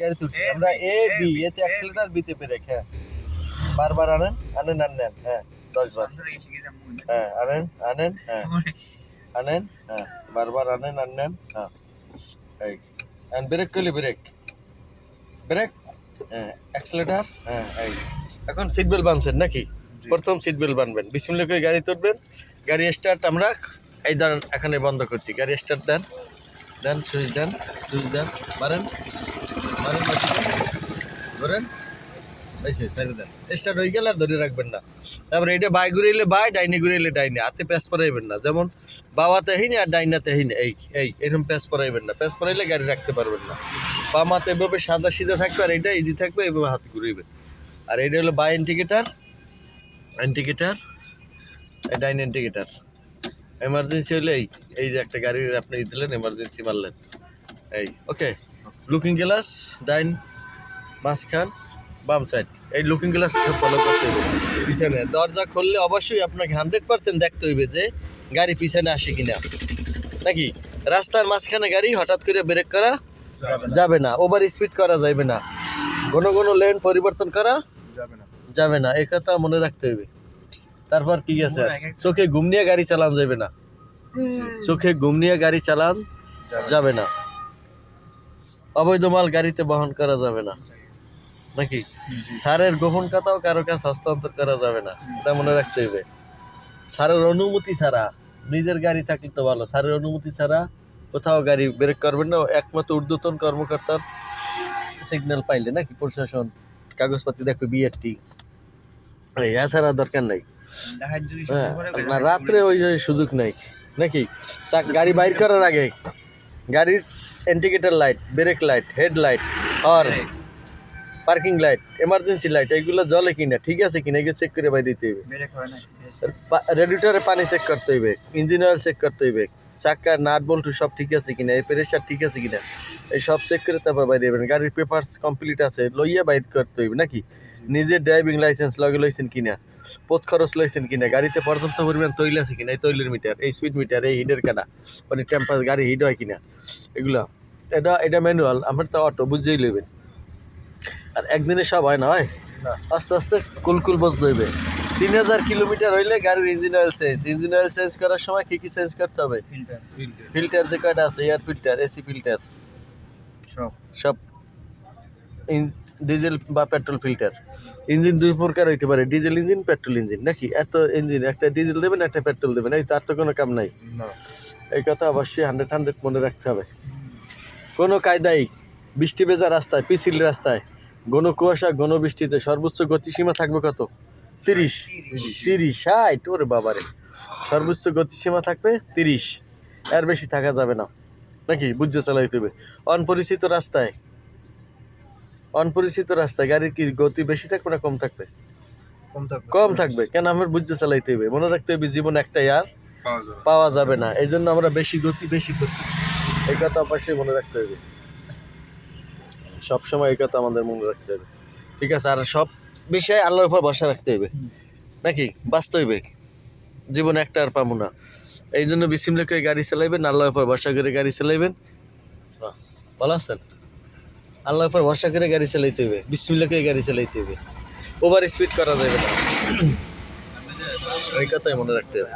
গাড়ি তুলছি। আমরা এ বি এতে অ্যাক্সিলেটার বিতে ব্রেক হ্যাঁ। বারবার আনেন আনেন আনেন হ্যাঁ দশ বার। হ্যাঁ আনেন আনেন হ্যাঁ। আনেন হ্যাঁ বারবার আনেন আনেন হ্যাঁ। এই ব্রেক করলে ব্রেক ব্রেক হ্যাঁ অ্যাক্সিলেটার হ্যাঁ এই। এখন সিট বেল্ট বানছেন নাকি? প্রথম সিট বেল্ট বানবেন। বিসমিল্লা করে গাড়ি তুলবেন। গাড়ি স্টার্ট আমরা এই ধরেন এখানে বন্ধ করছি। গাড়ি স্টার্ট দেন। দেন সুইচ দেন সুইচ দেন মারেন। বাকি ধরেন স্টার্ট হয়ে গেলে আর ধরে রাখবেন না। তারপরে এটা বাই ঘুরাইলে বাই, ডাইনে ঘুরাইলে ডাইনে। হাতে প্যাস পরাইবেন না। যেমন বাবাতে হিনে আর ডাইনাতে হিনে এই এই, এরকম প্যাস পরাইবেন না। প্যাস পরাইলে গাড়ি রাখতে পারবেন না। বামাতে এভাবে সাদা সিধা থাকবে আর এটা ইজি থাকবে, এভাবে হাত ঘুরাইবেন। আর এটা হলো বাই ইন্ডিকেটার ইন্ডিকেটার ডাইন ইন্ডিকেটার এমার্জেন্সি হলে এই এই যে একটা গাড়ির আপনি দিলেন এমার্জেন্সি মারলেন। এই ওকে লুকিং গ্লাস ডাইন মাঝখান বাম সাইড এই লুকিং গ্লাস ফলো করতে হবে। পিছনে। দরজা খুললে অবশ্যই আপনাকে হান্ড্রেড পার্সেন্ট দেখতে হইবে যে গাড়ি পিছনে আসে কিনা। নাকি? রাস্তার মাঝখানে গাড়ি হঠাৎ করে ব্রেক করা যাবে না। ওভার স্পিড করা যাবে না। ঘন ঘন লেন পরিবর্তন করা যাবে না। এই কথা মনে রাখতে হবে তারপর কি আছে? চোখে ঘুম নিয়ে গাড়ি চালান যাবে না। চোখে ঘুম নিয়ে গাড়ি চালান যাবে না। অবৈধ মাল গাড়িতে বহন করা যাবে না। নাকি? সারের গোপন কথাও কারও কাছে হস্তান্তর করা যাবে না। এটা মনে রাখতে হবে। সারের অনুমতি ছাড়া নিজের গাড়ি থাকলে তো ভালো। সারের অনুমতি ছাড়া কোথাও গাড়ি ব্রেক করবেন না। একমাত্র ঊর্ধ্বতন কর্মকর্তার সিগন্যাল পাইলে নাকি? প্রশাসন কাগজপাতি দেখবে বিআরটি এছাড়া দরকার নাই। হ্যাঁ না রাত্রে ওই ওই সুযোগ নাই। নাকি? গাড়ি বাইর করার আগে গাড়ির indicator light brake light head light আর পার্কিং লাইট এমার্জেন্সি লাইট এইগুলো জলে কিনা ঠিক আছে কিনা এগুলো চেক করে বাইরে দিতে হবে। রেডিটরে পানি চেক করতে হইবে ইঞ্জিন অয়েল চেক করতে হইবে চাকা নাট বল্টু সব ঠিক আছে কিনা এই প্রেশার ঠিক আছে কিনা এই সব চেক করে তারপর বাইরে যাবেন। গাড়ির পেপারস কমপ্লিট আছে লইয়া বাইর করতে হইবে নাকি? নিজের ড্রাইভিং লাইসেন্স লগে লইছেন কিনা? পথ খরচ লইছেন কিনা? গাড়িতে পর্যাপ্ত পরিমাণ তৈল আছে কিনা? এই তৈলের মিটার এই স্পিড মিটার এই হিডের কাটা মানে টেম্পার গাড়ি হিট হয় কিনা? এগুলো। এটা এটা ম্যানুয়াল আমার তো অটো বুঝেই লইবেন। আর একদিনে সব হয় না হয়? আস্তে আস্তে কুলকুল বসতে হইবে তিন হাজার কিলোমিটার হইলে গাড়ির engine oil change engine oil change করার সময় কি কি চেঞ্জ করতে হবে? ফিল্টার যে কয়টা আছে? এয়ার ফিল্টার এসি ফিল্টার সব। সব। ডিজেল বা পেট্রোল ফিল্টার। ইঞ্জিন দুই প্রকার হইতে পারে ডিজেল ইঞ্জিন পেট্রোল ইঞ্জিন। নাকি এত ইঞ্জিন একটা ডিজেল দেবেন একটা পেট্রোল দেবেন এই তার তো কোনো কাম নাই। এই কথা অবশ্যই হান্ড্রেড হান্ড্রেড মনে রাখতে হবে। কোনো কায়দায় বৃষ্টি ভেজা রাস্তায় পিছিল রাস্তায় ঘন কুয়াশা ঘন বৃষ্টিতে সর্বোচ্চ গতিসীমা থাকবে কত? তিরিশ। তিরিশ ষাট ওরে বাবারে। সর্বোচ্চ গতিসীমা থাকবে তিরিশ। এর বেশি থাকা যাবে না। নাকি বুঝতে চালাইতে হবে। অনপরিচিত রাস্তায় অনপরিচিত রাস্তায় গাড়ির কি গতি বেশি থাকবে না কম থাকবে? কম থাকবে। কেন আমার বুঝতে চালাইতে হবে মনে রাখতে হবে জীবন একটাই আর পাওয়া যাবে। না। এই জন্য আমরা বেশি গতি বেশি গতি এই কথা অবশ্যই মনে রাখতে হবে সবসময় এই কথা আমাদের মনে রাখতে হবে ঠিক আছে আর সব বিষয়ে আল্লাহর উপর ভরসা রাখতে হবে নাকি? বাঁচতে হইবে। জীবন একটা আর পাবো না। এই জন্য বিসিমলাকে গাড়ি চালাইবেন আল্লাহর উপর ভরসা করে গাড়ি চালাইবেন। ভালো আছেন? আল্লাহর পর ভরসা করে গাড়ি চালাইতে হবে বিসমিল্লাকে গাড়ি চালাইতে হবে ওভার স্পিড করা যাবে না। এই কথাই মনে রাখতে হবে।